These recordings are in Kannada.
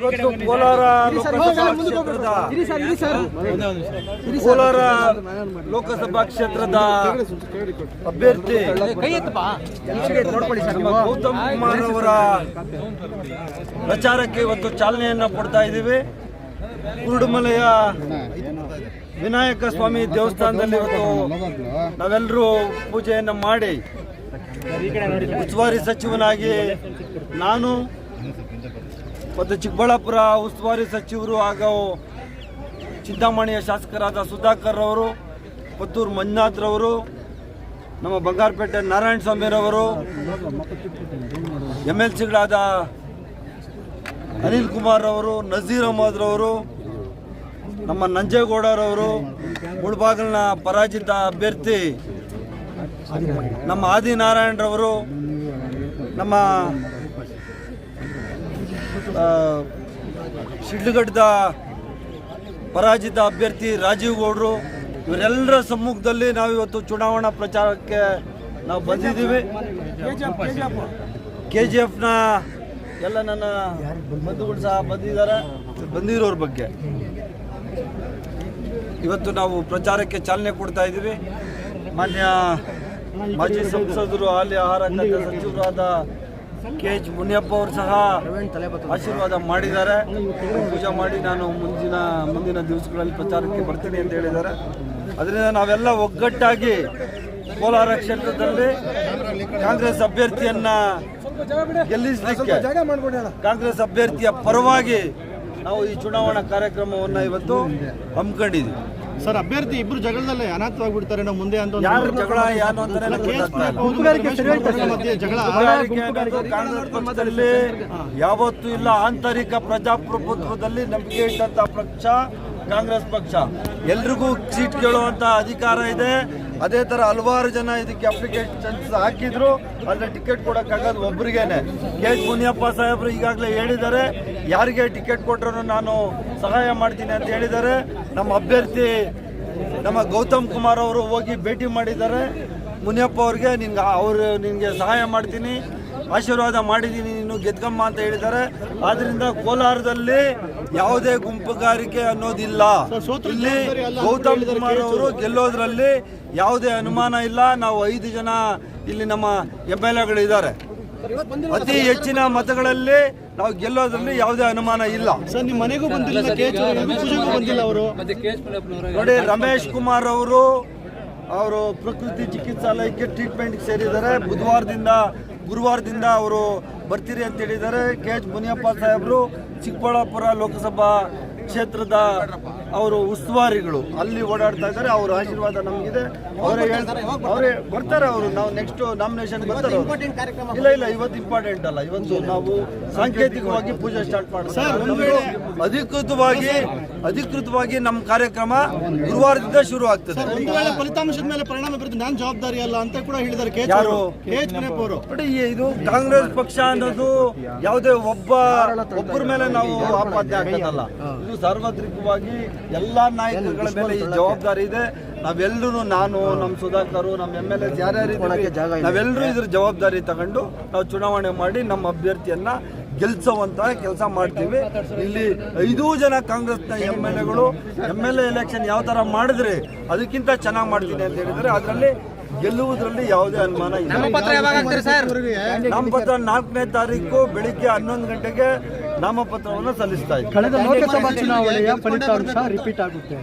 ಇವತ್ತು ಕೋಲಾರ ಲೋಕಸಭಾ ಕ್ಷೇತ್ರದ ಅಭ್ಯರ್ಥಿ ಗೌತಮ್ ಕುಮಾರ್ ಅವರ ಪ್ರಚಾರಕ್ಕೆ ಇವತ್ತು ಚಾಲನೆಯನ್ನ ಕೊಡ್ತಾ ಇದ್ದೀವಿ. ಕುರುಡುಮಲೆಯ ವಿನಾಯಕ ಸ್ವಾಮಿ ದೇವಸ್ಥಾನದಲ್ಲಿ ಇವತ್ತು ನಾವೆಲ್ಲರೂ ಪೂಜೆಯನ್ನು ಮಾಡಿ ಉಸ್ತುವಾರಿ ಸಚಿವನಾಗಿ ನಾನು ಮತ್ತು ಚಿಕ್ಕಬಳ್ಳಾಪುರ ಉಸ್ತುವಾರಿ ಸಚಿವರು ಹಾಗೂ ಚಿಂತಾಮಣಿಯ ಶಾಸಕರಾದ ಸುಧಾಕರ್ ಅವರು ಪುತ್ತೂರು ಮಂಜುನಾಥ್ರವರು ನಮ್ಮ ಬಂಗಾರಪೇಟೆ ನಾರಾಯಣ ಸ್ವಾಮಿರವರು ಎಂ ಎಲ್ ಸಿಗಳಾದ ಅನಿಲ್ ಕುಮಾರ್ ಅವರು ನಜೀರ್ ಅಹಮದ್ ರವರು, ನಮ್ಮ ನಂಜೇಗೌಡರವರು ಮುಳಬಾಗಿಲಿನ ಪರಾಜಿತ ಅಭ್ಯರ್ಥಿ ನಮ್ಮ ಆದಿನಾರಾಯಣರವರು ನಮ್ಮ ಶಿಡ್ಲಘಟ್ಟದ ಪರಾಜಿತ ಅಭ್ಯರ್ಥಿ ರಾಜೀವ್ ಗೌಡರು, ಇವರೆಲ್ಲರ ಸಮ್ಮುಖದಲ್ಲಿ ನಾವು ಇವತ್ತು ಚುನಾವಣಾ ಪ್ರಚಾರಕ್ಕೆ ನಾವು ಬಂದಿದ್ದೀವಿ. ಕೆ ಜಿ ಎಫ್ನ ಎಲ್ಲ ನನ್ನ ಬಂಧುಗಳು ಸಹ ಬಂದಿದ್ದಾರೆ. ಬಂದಿರೋರ ಬಗ್ಗೆ. ಇವತ್ತು ನಾವು ಪ್ರಚಾರಕ್ಕೆ ಚಾಲನೆ ಕೊಡ್ತಾ ಇದ್ದೀವಿ. ಮಾನ್ಯ ಮಾಜಿ ಸಂಸದರು, ಹಾಲಿ ಆಹಾರ ಖಾತೆ ಸಚಿವರಾದ ಕೆ ಎಚ್ ಮುನಿಯಪ್ಪ ಅವರು ಸಹ ಆಶೀರ್ವಾದ ಮಾಡಿದ್ದಾರೆ. ಪೂಜೆ ಮಾಡಿ ನಾನು ಮುಂದಿನ ಮುಂದಿನ ದಿವಸಗಳಲ್ಲಿ ಪ್ರಚಾರಕ್ಕೆ ಬರ್ತೀನಿ ಅಂತ ಹೇಳಿದ್ದಾರೆ. ಅದರಿಂದ ನಾವೆಲ್ಲ ಒಗ್ಗಟ್ಟಾಗಿ ಕೋಲಾರ ಕ್ಷೇತ್ರದಲ್ಲಿ ಕಾಂಗ್ರೆಸ್ ಅಭ್ಯರ್ಥಿಯನ್ನ ಗೆಲ್ಲಿಸಲಿಕ್ಕೆ ಕಾಂಗ್ರೆಸ್ ಅಭ್ಯರ್ಥಿಯ ಪರವಾಗಿ ನಾವು ಈ ಚುನಾವಣಾ ಕಾರ್ಯಕ್ರಮವನ್ನು ಇವತ್ತು ಹಮ್ಮಿಕೊಂಡಿದ್ದೀವಿ. ಸರ್ ಅಭ್ಯರ್ಥಿ ಇಬ್ರು ಜಗಳದಲ್ಲೇ ಅನಾಥವಾಗ್ಬಿಡ್ತಾರೆ ನಾವು ಮುಂದೆ ಅಂತ ಒಂದು ಜಗಳ ಯಾರು ಪಕ್ಷದಲ್ಲಿ ಯಾವತ್ತೂ ಇಲ್ಲ ಆಂತರಿಕ ಪ್ರಜಾಪ್ರಭುತ್ವದಲ್ಲಿ ನಂಬಿಕೆ ಇಟ್ಟಂತ ಪಕ್ಷ ಕಾಂಗ್ರೆಸ್ ಪಕ್ಷ. ಎಲ್ರಿಗೂ ಸೀಟ್ ಕೇಳುವಂತ ಅಧಿಕಾರ ಇದೆ. ಅದೇ ತರ ಹಲವಾರು ಜನ ಇದಕ್ಕೆ ಅಪ್ಲಿಕೇಶನ್ ಹಾಕಿದ್ರು. ಆದರೆ ಟಿಕೆಟ್ ಕೊಡಕ್ಕಾಗದು ಒಬ್ರಿಗೇನೆ. ಕೆ ಎಚ್ ಮುನಿಯಪ್ಪ ಸಾಹೇಬ್ರು ಈಗಾಗಲೇ ಹೇಳಿದ್ದಾರೆ ಯಾರಿಗೆ ಟಿಕೆಟ್ ಕೊಟ್ಟರು ನಾನು ಸಹಾಯ ಮಾಡ್ತೀನಿ ಅಂತ ಹೇಳಿದ್ದಾರೆ. ನಮ್ಮ ಅಭ್ಯರ್ಥಿ ನಮ್ಮ ಗೌತಮ್ ಕುಮಾರ್ ಅವರು ಹೋಗಿ ಭೇಟಿ ಮಾಡಿದ್ದಾರೆ. ಮುನಿಯಪ್ಪ ಅವ್ರಿಗೆ ನಿನ್ಗೆ ಅವರು ನಿನಗೆ ಸಹಾಯ ಮಾಡ್ತೀನಿ. ಆಶೀರ್ವಾದ ಮಾಡಿದ್ದೀನಿ ನೀನು ಗೆದ್ಕಮ್ಮ ಅಂತ ಹೇಳಿದ್ದಾರೆ. ಆದ್ರಿಂದ ಕೋಲಾರದಲ್ಲಿ ಯಾವುದೇ ಗುಂಪುಗಾರಿಕೆ ಅನ್ನೋದಿಲ್ಲ. ಇಲ್ಲಿ ಗೌತಮ್ ಕುಮಾರ್ ಅವರು ಗೆಲ್ಲೋದ್ರಲ್ಲಿ ಯಾವುದೇ ಅನುಮಾನ ಇಲ್ಲ. ನಾವು ಐದು ಜನ ಇಲ್ಲಿ ನಮ್ಮ ಎಂ ಎಲ್ ಎಗಳು ಇದ್ದಾರೆ ಅತಿ ಹೆಚ್ಚಿನ ಮತಗಳಲ್ಲಿ ನಾವು ಗೆಲ್ಲೋದ್ರಲ್ಲಿ ಯಾವುದೇ ಅನುಮಾನ ಇಲ್ಲ. ಸರ್ ನಿಮ್ಮ ಮನೆಗೂ ಬಂದಿಲ್ಲ ಬಂದಿಲ್ಲ ಅವರು. ನೋಡಿ ರಮೇಶ್ ಕುಮಾರ್ ಅವರು ಅವರು ಪ್ರಕೃತಿ ಚಿಕಿತ್ಸಾಲಯಕ್ಕೆ ಟ್ರೀಟ್ಮೆಂಟ್ಗೆ ಸೇರಿದ್ದಾರೆ. ಬುಧವಾರದಿಂದ ಗುರುವಾರದಿಂದ ಅವರು ಬರ್ತೀರಿ ಅಂತ ಹೇಳಿದ್ದಾರೆ. ಕೆ ಎಚ್ ಮುನಿಯಪ್ಪ ಸಾಹೇಬರು ಚಿಕ್ಕಬಳ್ಳಾಪುರ ಲೋಕಸಭಾ ಕ್ಷೇತ್ರದ ಅವರು ಉಸ್ತುವಾರಿಗಳು. ಅಲ್ಲಿ ಓಡಾಡ್ತಾ ಇದ್ದಾರೆ ಅವ್ರ ಆಶೀರ್ವಾದ ನಮಗಿದೆ. ಅವರೇ ಹೇಳ್ತಾರೆ ಅವರೇ ಬರ್ತಾರೆ ಅವರು. ನಾವು ನೆಕ್ಸ್ಟ್ ನಾಮಿನೇಷನ್ ಬರ್ತಾರೆ ಇಲ್ಲ ಇಲ್ಲ ಇವತ್ತು ಇಂಪಾರ್ಟೆಂಟ್ ಅಲ್ಲ. ಇವತ್ತು ನಾವು ಸಾಂಕೇತಿಕವಾಗಿ ಪೂಜೆ ಸ್ಟಾರ್ಟ್ ಮಾಡ್ತಾರೆ ಅಧಿಕೃತವಾಗಿ ಅಧಿಕೃತವಾಗಿ ನಮ್ಮ ಕಾರ್ಯಕ್ರಮ ಗುರುವಾರದಿಂದ ಶುರು ಆಗ್ತದೆ. ಒಂದು ವೇಳೆ ಫಲಿತಾಂಶದ ಮೇಲೆ ಪರಿಣಾಮ ಬೀರುತ್ತೆ ನಾನು ಜವಾಬ್ದಾರಿ ಅಲ್ಲ ಅಂತ ಕೂಡ ಹೇಳಿದ್ದಾರೆ ಕೆ ಯಾರು? ಬಟ್ ಇದು ಕಾಂಗ್ರೆಸ್ ಪಕ್ಷ ಅನ್ನೋದು ಯಾವುದೇ ಒಬ್ಬ ಒಬ್ಬರ ಮೇಲೆ ನಾವು ಆಪಾದನೆ ಆಗಲ್ಲ ಇದು ಸಾರ್ವತ್ರಿಕವಾಗಿ ಎಲ್ಲಾ ನಾಯಕರುಗಳ ಮೇಲೆ ಈ ಜವಾಬ್ದಾರಿ ಇದೆ. ನಾವೆಲ್ಲರೂ ನಾನು ನಮ್ಮ ಸುಧಾಕರ್ ನಮ್ಮ ಎಂ ಎಲ್ ಎಸ್ ಯಾರ್ಯಾರು ನಾವೆಲ್ಲರೂ ಇದ್ರ ಜವಾಬ್ದಾರಿ ತಗೊಂಡು ನಾವು ಚುನಾವಣೆ ಮಾಡಿ ನಮ್ಮ ಅಭ್ಯರ್ಥಿಯನ್ನ ಗೆಲ್ಸೋವಂತ ಕೆಲಸ ಮಾಡ್ತೀವಿ. ಇಲ್ಲಿ ಐದು ಜನ ಕಾಂಗ್ರೆಸ್ನ ಎಂ ಎಲ್ ಎಗಳು ಎಂ ಎಲ್ ಎ ಎಲೆಕ್ಷನ್ ಯಾವ ತರ ಮಾಡಿದ್ರೆ ಅದಕ್ಕಿಂತ ಚೆನ್ನಾಗಿ ಮಾಡ್ತೀನಿ ಅಂತ ಹೇಳಿದ್ರೆ ಅದರಲ್ಲಿ ಗೆಲ್ಲುವುದರಲ್ಲಿ ಯಾವುದೇ ಅನುಮಾನ ಇಲ್ಲ. ನಮ್ಮ ಪತ್ರ ನಾಲ್ಕನೇ ತಾರೀಕು ಬೆಳಿಗ್ಗೆ ಹನ್ನೊಂದು ಗಂಟೆಗೆ ನಾಮಪತ್ರವನ್ನು ಸಲ್ಲಿಸ್ತಾ ಇದ್ದೀವಿ ಕಳೆದ ಲೋಕಸಭಾ ಚುನಾವಣೆಯ ಫಲಿತಾಂಶ ರಿಪೀಟ್ ಆಗುತ್ತೆ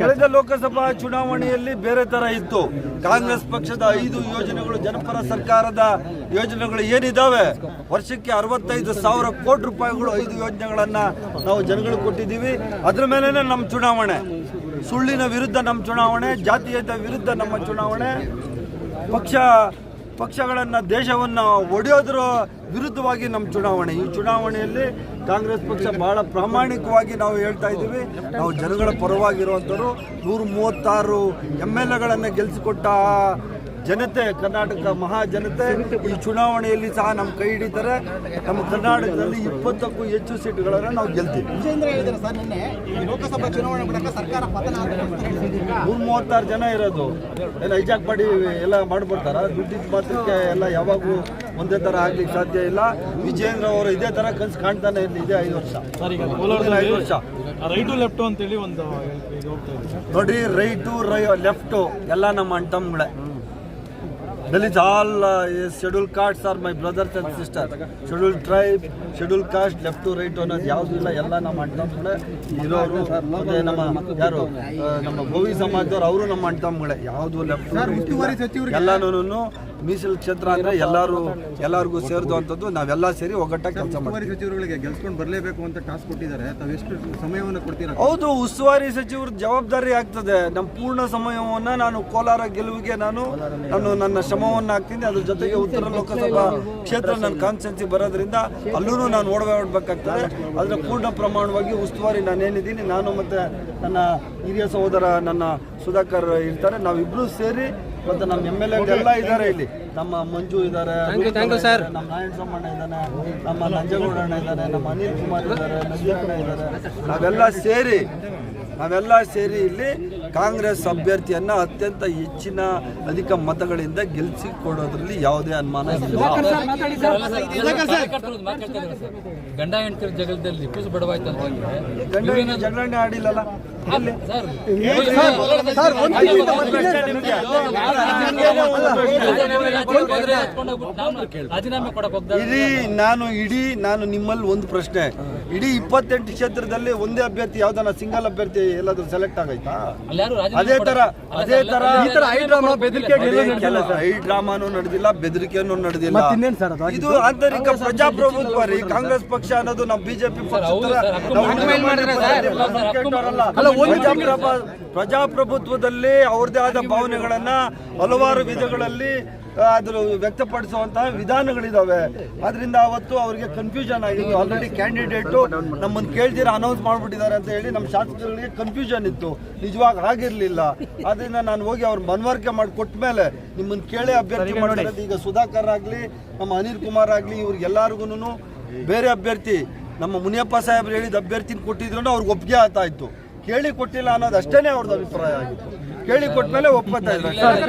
ಕಳೆದ ಲೋಕಸಭಾ ಚುನಾವಣೆಯಲ್ಲಿ ಬೇರೆ ತರ ಇತ್ತು. ಕಾಂಗ್ರೆಸ್ ಪಕ್ಷದ ಐದು ಯೋಜನೆಗಳು ಜನಪರ ಸರ್ಕಾರದ ಯೋಜನೆಗಳು ಏನಿದಾವೆ? ವರ್ಷಕ್ಕೆ ಅರವತ್ತೈದು ಸಾವಿರ ಕೋಟಿ ರೂಪಾಯಿಗಳು ಐದು ಯೋಜನೆಗಳನ್ನ ನಾವು ಜನಗಳಿಗೆ ಕೊಟ್ಟಿದ್ದೀವಿ. ಅದ್ರ ಮೇಲೇನೆ ನಮ್ಮ ಚುನಾವಣೆ. ಸುಳ್ಳಿನ ವಿರುದ್ಧ ನಮ್ಮ ಚುನಾವಣೆ ಜಾತೀಯದ ವಿರುದ್ಧ ನಮ್ಮ ಚುನಾವಣೆ. ಪಕ್ಷ ಪಕ್ಷಗಳನ್ನು, ದೇಶವನ್ನು ಒಡೆಯೋದ್ರ ವಿರುದ್ಧವಾಗಿ ನಮ್ಮ ಚುನಾವಣೆ. ಈ ಚುನಾವಣೆಯಲ್ಲಿ ಕಾಂಗ್ರೆಸ್ ಪಕ್ಷ ಬಹಳ ಪ್ರಾಮಾಣಿಕವಾಗಿ ನಾವು ಹೇಳ್ತಾ ಇದ್ದೀವಿ. ನಾವು ಜನಗಳ ಪರವಾಗಿರುವಂಥವ್ರು. ನೂರು ಮೂವತ್ತಾರು ಎಂ ಎಲ್ ಎಗಳನ್ನು ಗೆಲ್ಲಿಸಿಕೊಟ್ಟ ಜನತೆ ಕರ್ನಾಟಕ ಮಹಾ ಜನತೆ ಈ ಚುನಾವಣೆಯಲ್ಲಿ ಸಹ ನಮ್ಮ ಕೈ ಹಿಡಿತಾರೆ. ನಮ್ಮ ಕರ್ನಾಟಕದಲ್ಲಿ ಇಪ್ಪತ್ತಕ್ಕೂ ಹೆಚ್ಚು ಸೀಟುಗಳನ್ನು ನಾವು ಗೆಲ್ತೀವಿ. ವಿಜೇಂದ್ರ ಹೇಳಿದ್ದಾರೆ ಸರ್ ನಿನ್ನೆ. ಲೋಕಸಭಾ ಚುನಾವಣೆ ಮೂಲಕ ಸರ್ಕಾರ ಪತನ ಆಗುತ್ತೆ ಅಂತ ನೂರ ಮೂವತ್ತಾರು ಜನ ಇರೋದು. ಎಲ್ಲ ಹೈಜಾಕ್ ಮಾಡಿ ಎಲ್ಲ ಮಾಡ್ಬಿಡ್ತಾರ. ದುಡ್ಡಿದ ಮಾತ್ರಕ್ಕೆ ಎಲ್ಲ ಯಾವಾಗೂ ಒಂದೇ ಥರ ಆಗ್ಲಿಕ್ಕೆ ಸಾಧ್ಯ ಇಲ್ಲ. ವಿಜೇಂದ್ರ ಅವರು ಇದೇ ಥರ ಕನಸು ಕಾಣ್ತಾನೆ ಇರಲಿ ಇದೇ ಐದು ವರ್ಷ. ಸರ್ ಈಗ ಕೋಲಾರದಲ್ಲಿ ಐದು ವರ್ಷ. ರೈಟು ಲೆಫ್ಟು ಅಂತೇಳಿ ಒಂದು ನೋಡ್ರಿ ರೈಟು ರೈ ಲೆಫ್ಟು ಎಲ್ಲ ನಮ್ಮ ಅಣ್ತಮ್ಗಳೇ Dalit all schedule caste are my brothers and sister schedule tribe schedule caste left to right ಅನ್ನೋದು ಯಾವುದು ಇಲ್ಲ ಎಲ್ಲ ನಮ್ಮ ಅಣ್ತಮ್ಗಳೇ ಇರೋರು ಮತ್ತೆ ನಮ್ಮ ಯಾರು ನಮ್ಮ ಗೋವಿ ಸಮಾಜದವ್ರು, ಅವರು ನಮ್ಮ ಅಣ್ತಮ್ಗಳೇ ಯಾವುದು ಲೆಫ್ಟ್ ಎಲ್ಲಾನು ಮೀಸಲು ಕ್ಷೇತ್ರ ಅಂದ್ರೆ ಎಲ್ಲರೂ ಎಲ್ಲರಿಗೂ ಸೇರಿದು ಅಂತದ್ದು ನಾವೆಲ್ಲ ಸೇರಿ ಒಗ್ಗಟ್ಟಾಗಿ ಕೆಲಸ ಮಾಡ್ತೀವಿ. ಸಚಿವರುಗಳಿಗೆ ಗೆಲ್ಸ್ಕೊಂಡು ಬರಲೇಬೇಕು ಅಂತ ಟಾಸ್ಕ್ ಕೊಟ್ಟಿದ್ದಾರೆ. ತಾವು ಎಷ್ಟು ಸಮಯವನ್ನು ಕೊಡ್ತೀರಾ? ಹೌದು ಉಸ್ತುವಾರಿ ಸಚಿವರ ಜವಾಬ್ದಾರಿ ಆಗ್ತದೆ. ನಮ್ಮ ಪೂರ್ಣ ಸಮಯವನ್ನು ನಾನು ಕೋಲಾರ ಗೆಲುವಿಗೆ ನಾನು ನಾನು ನನ್ನ ಶ್ರಮವನ್ನು ಹಾಕ್ತೀನಿ. ಅದ್ರ ಜೊತೆಗೆ ಉತ್ತರ ಲೋಕಸಭಾ ಕ್ಷೇತ್ರ ನನ್ನ ಕಾನ್ಸ್ಟೆನ್ಸಿ ಬರೋದ್ರಿಂದ ಅಲ್ಲೂ ನಾನು ಓಡಬೇಕಾಗ್ತದೆ ಅದರ ಪೂರ್ಣ ಪ್ರಮಾಣವಾಗಿ ಉಸ್ತುವಾರಿ ನಾನೇನಿದ್ದೀನಿ ನಾನು ಮತ್ತು ನನ್ನ ಹಿರಿಯ ಸಹೋದರ ನನ್ನ ಸುಧಾಕರ್ ಇರ್ತಾರೆ. ನಾವಿಬ್ಬರು ಸೇರಿ ಮತ್ತು ನಮ್ಮ ಎಂ ಎಲ್ ಎಲ್ಲ ಇದ್ದಾರೆ ಇಲ್ಲಿ. ನಮ್ಮ ಮಂಜು ಇದ್ದಾರೆ ನಮ್ಮ ನಾರಾಯಣ ಸಮ್ಮಣ್ಣ ಇದ್ದಾನೆ ನಮ್ಮ ನಂಜೇಗೌಡಣ್ಣ ಇದ್ದಾನೆ ನಮ್ಮ ಅನಿಲ್ ಕುಮಾರ್ ಇದ್ದಾರೆ ನಂಜಣ್ಣ ಇದ್ದಾರೆ ನಾವೆಲ್ಲ ಸೇರಿ ನಾವೆಲ್ಲ ಸೇರಿ ಇಲ್ಲಿ ಕಾಂಗ್ರೆಸ್ ಅಭ್ಯರ್ಥಿಯನ್ನ ಅತ್ಯಂತ ಹೆಚ್ಚಿನ ಅಧಿಕ ಮತಗಳಿಂದ ಗೆಲ್ಸಿ ಕೊಡೋದ್ರಲ್ಲಿ ಯಾವುದೇ ಅನುಮಾನ ಇಲ್ಲ ಗಂಡ ಹೆಂಡತಿ ಜಗಳದಲ್ಲಿ ಕೂಸು ಬಡವಾಯ್ತು ಅಂತ ಗಂಡ ಹೆಂಡ್ತಿ ಜಗಳನೆ ಆಡಿಲ್ಲಲ್ಲ? ಸರ್ ಇಡೀ ನಾನು ಇಡೀ ನಾನು ನಿಮ್ಮಲ್ಲಿ ಒಂದು ಪ್ರಶ್ನೆ. ಇಡೀ ಇಪ್ಪತ್ತೆಂಟು ಕ್ಷೇತ್ರದಲ್ಲಿ ಒಂದೇ ಅಭ್ಯರ್ಥಿ ಯಾವ್ದಾನ ಸಿಂಗಲ್ ಅಭ್ಯರ್ಥಿ ಎಲ್ಲಾದ್ರೂ ಸೆಲೆಕ್ಟ್ ಆಗೈತಾ ಅದೇ ತರ ಅದೇ ತರ ಈ ತರ ಐ ಡ್ರಾಮಾ ಬೆದರಿಕೆ ಐ ಡ್ರಾಮಾನು ನಡೆದಿಲ್ಲ ಬೆದರಿಕೆನೂ ನಡೆದಿಲ್ಲ. ಇದು ಆಂತರಿಕ ಪ್ರಜಾಪ್ರಭುತ್ವ ರೀ. ಕಾಂಗ್ರೆಸ್ ಪಕ್ಷ ಅನ್ನೋದು ಬಿಜೆಪಿ ನಾವು. ಅಲ್ಲ, ಪ್ರಜಾಪ್ರಭುತ್ವದಲ್ಲಿ ಅವ್ರದೇ ಆದ ಭಾವನೆಗಳನ್ನ ಹಲವಾರು ವಿಧಗಳಲ್ಲಿ ಅದ್ರ ವ್ಯಕ್ತಪಡಿಸುವಂತಹ ವಿಧಾನಗಳಿದಾವೆ. ಅದರಿಂದ ಅವತ್ತು ಅವ್ರಿಗೆ ಕನ್ಫ್ಯೂಷನ್ ಆಗಿತ್ತು ಆಲ್ರೆಡಿ ಕ್ಯಾಂಡಿಡೇಟು ನಮ್ಮನ್ನು ಕೇಳ್ದಿರ ಅನೌನ್ಸ್ ಮಾಡ್ಬಿಟ್ಟಿದ್ದಾರೆ ಅಂತ ಹೇಳಿ ನಮ್ಮ ಶಾಸಕರಿಗೆ ಕನ್ಫ್ಯೂಷನ್ ಇತ್ತು. ನಿಜವಾಗಿ ಆಗಿರಲಿಲ್ಲ ಅದರಿಂದ ನಾನು ಹೋಗಿ ಅವ್ರ ಮನವರಿಕೆ ಮಾಡಿ ಕೊಟ್ಟ ಮೇಲೆ ನಿಮ್ಮನ್ನು ಕೇಳಿ ಅಭ್ಯರ್ಥಿ ಮಾಡಿರೋದು ಈಗ ಸುಧಾಕರ್ ಆಗಲಿ ನಮ್ಮ ಅನಿಲ್ ಕುಮಾರ್ ಆಗಲಿ ಇವ್ರಿಗೆಲ್ಲರಿಗೂ ಬೇರೆ ಅಭ್ಯರ್ಥಿ ನಮ್ಮ ಮುನಿಯಪ್ಪ ಸಾಹೇಬ್ರು ಹೇಳಿದ ಅಭ್ಯರ್ಥಿನ ಕೊಟ್ಟಿದ್ರು ಅವ್ರಿಗೆ ಒಪ್ಪಿಗೆ ಆಗ್ತಾ ಇತ್ತು ಕೇಳಿ ಕೊಟ್ಟಿಲ್ಲ ಅನ್ನೋದು ಅಷ್ಟೇ ಅವ್ರದ್ದು ಅಭಿಪ್ರಾಯ ಆಗಿತ್ತು. ಕೇಳಿ ಕೊಟ್ಟ ಮೇಲೆ ಇದ್ದಾರೆ.